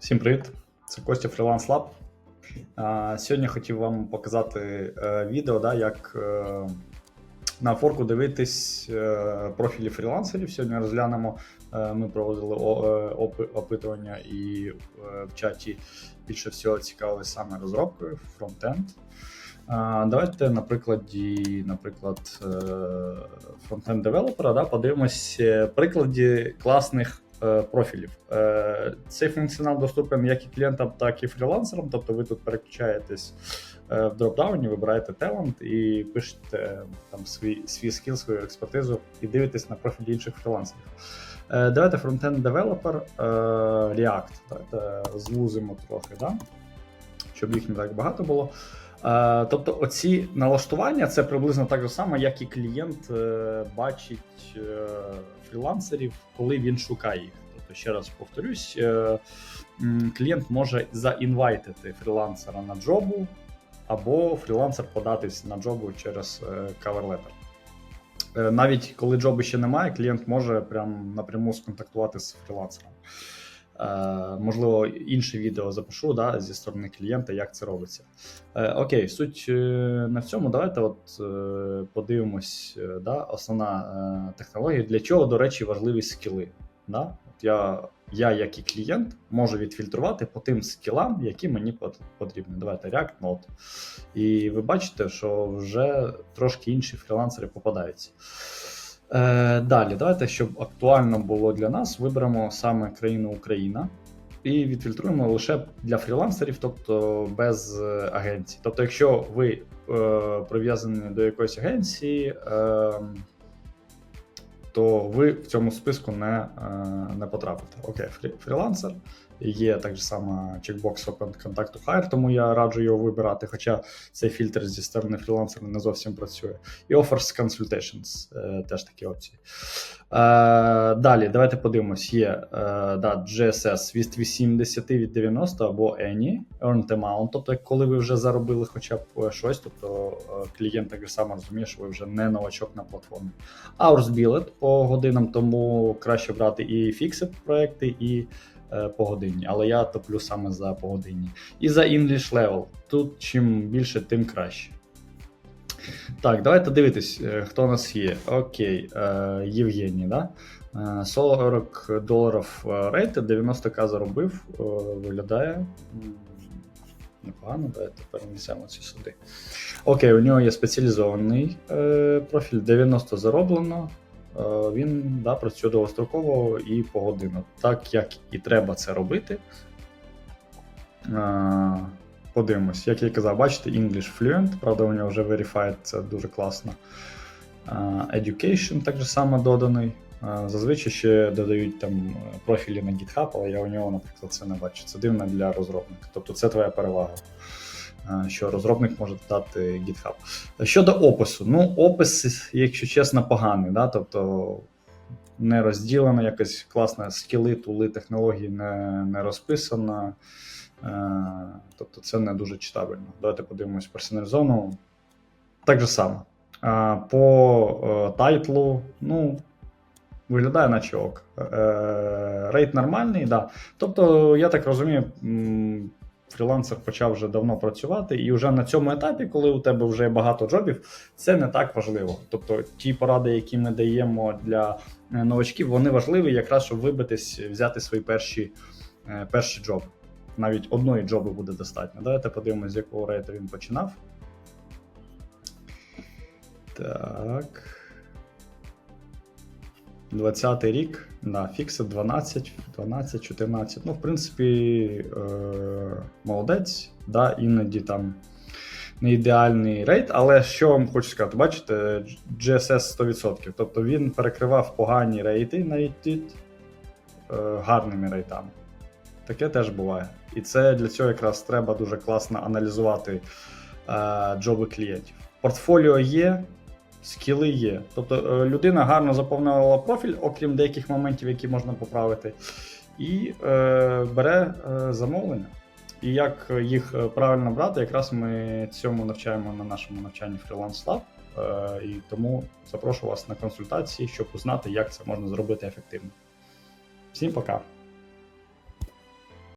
Всім привіт! Це Костя Freelance Lab. Сьогодні хотів вам показати е, відео, да, як е, на форку дивитись е, профілі фрілансерів. Сьогодні розглянемо. Ми проводили опитування і в чаті більше всього цікавили саме розробкою фронтенд. Давайте на прикладі, наприклад, фронтенд девелопера да, подивимось прикладі класних профілів. Е, Цей функціонал доступен як і клієнтам, так і фрілансерам. Тобто ви тут переключаєтесь е, в дропдауні, вибираєте талант і пишете там свій свій скіл, свою експертизу і дивитесь на профілі інших фрілансерів. Е, Давайте фронтенд девелопер е, React. Звузимо трохи, да? щоб їх не так багато було. Е, Тобто, оці налаштування це приблизно так же само, як і клієнт е, бачить е, фрілансерів, коли він шукає їх. Тобто, ще раз повторюсь, клієнт може заінвайтити фрілансера на джобу, або фрілансер податись на джобу через. Е, Навіть коли джоби ще немає, клієнт може прям напряму сконтактувати з фрілансером. Е, можливо, інше відео запишу да, зі сторони клієнта, як це робиться. Е, окей, суть е, в цьому. Давайте от подивимось, да, основна технологія. Для чого, до речі, важливі скіли. Да? От я, я, як і клієнт, можу відфільтрувати по тим скілам, які мені потрібні. Давайте React Node. І ви бачите, що вже трошки інші фрілансери попадаються. Е, далі, давайте, щоб актуально було для нас, виберемо саме країну Україна і відфільтруємо лише для фрілансерів, тобто без е, агенцій. Тобто, якщо ви е, прив'язані до якоїсь агенції, е, то ви в цьому списку не, е, не потрапите. Окей, фрі, фрілансер. Є так само чекбокс Open Contact to Hire, тому я раджу його вибирати, хоча цей фільтр зі сторони фрілансера не зовсім працює. І Offers Consultations е, теж такі опції. Е, далі, давайте подивимось. Є е, да, GSS від 80 від 90 або Any, Earned Amount, тобто коли ви вже заробили хоча б щось, тобто клієнт так само розуміє, що ви вже не новачок на платформі. Hours Billet по годинам, тому краще брати і Fixed проекти, і е, погодинні, але я топлю саме за погодинні. І за English Level. Тут чим більше, тим краще. Так, давайте дивитись, е, хто у нас є. Окей, е, Євгеній, да? Е, 40 доларів е, рейт, 90к заробив. Виглядає непогано, давайте перенесемо ці сюди. Окей, у нього є спеціалізований профіль, 90 зароблено. Е, Він да, працює довгостроково і погодинно. Так як і треба це робити. Е, Подивимось, як я казав, бачите, English Fluent, правда, у нього вже Verified, це дуже класно. Е, Education так же само доданий. Зазвичай ще додають там профілі на GitHub, але я у нього, наприклад, це не бачу. Це дивно для розробника. Тобто це твоя перевага, що розробник може додати GitHub. Щодо опису, ну, опис, якщо чесно, поганий. Да? Тобто не розділено, якось класно скіли, тули, технології не, не розписано. Е, Тобто це не дуже читабельно. Давайте подивимось персоналізовану. Так же само. Е, По е, тайтлу, ну, виглядає наче ок. Е, Рейт нормальний, да. Тобто, я так розумію, фрілансер почав вже давно працювати, і вже на цьому етапі, коли у тебе вже багато джобів, це не так важливо. Тобто, ті поради, які ми даємо для е, новачків, вони важливі, якраз щоб вибитись, взяти свої перші, е, перші джоби. Навіть одної джоби буде достатньо. Давайте подивимося, з якого рейту він починав. Так. 20 рік. Да, фіксит 12, 12, 14. Ну, в принципі, е, молодець. Да, іноді там не ідеальний рейт, але що вам хочу сказати, бачите, GSS 100%. Тобто він перекривав погані рейти навіть е, гарними рейтами. Таке теж буває. І це для цього якраз треба дуже класно аналізувати е, джоби клієнтів. Портфоліо є, скіли є. Тобто е, людина гарно заповнила профіль, окрім деяких моментів, які можна поправити, і е, бере е, замовлення. І як їх е, правильно брати, якраз ми цьому навчаємо на нашому навчанні Freelance Lab. Е, І тому запрошу вас на консультації, щоб узнати, як це можна зробити ефективно. Всім пока!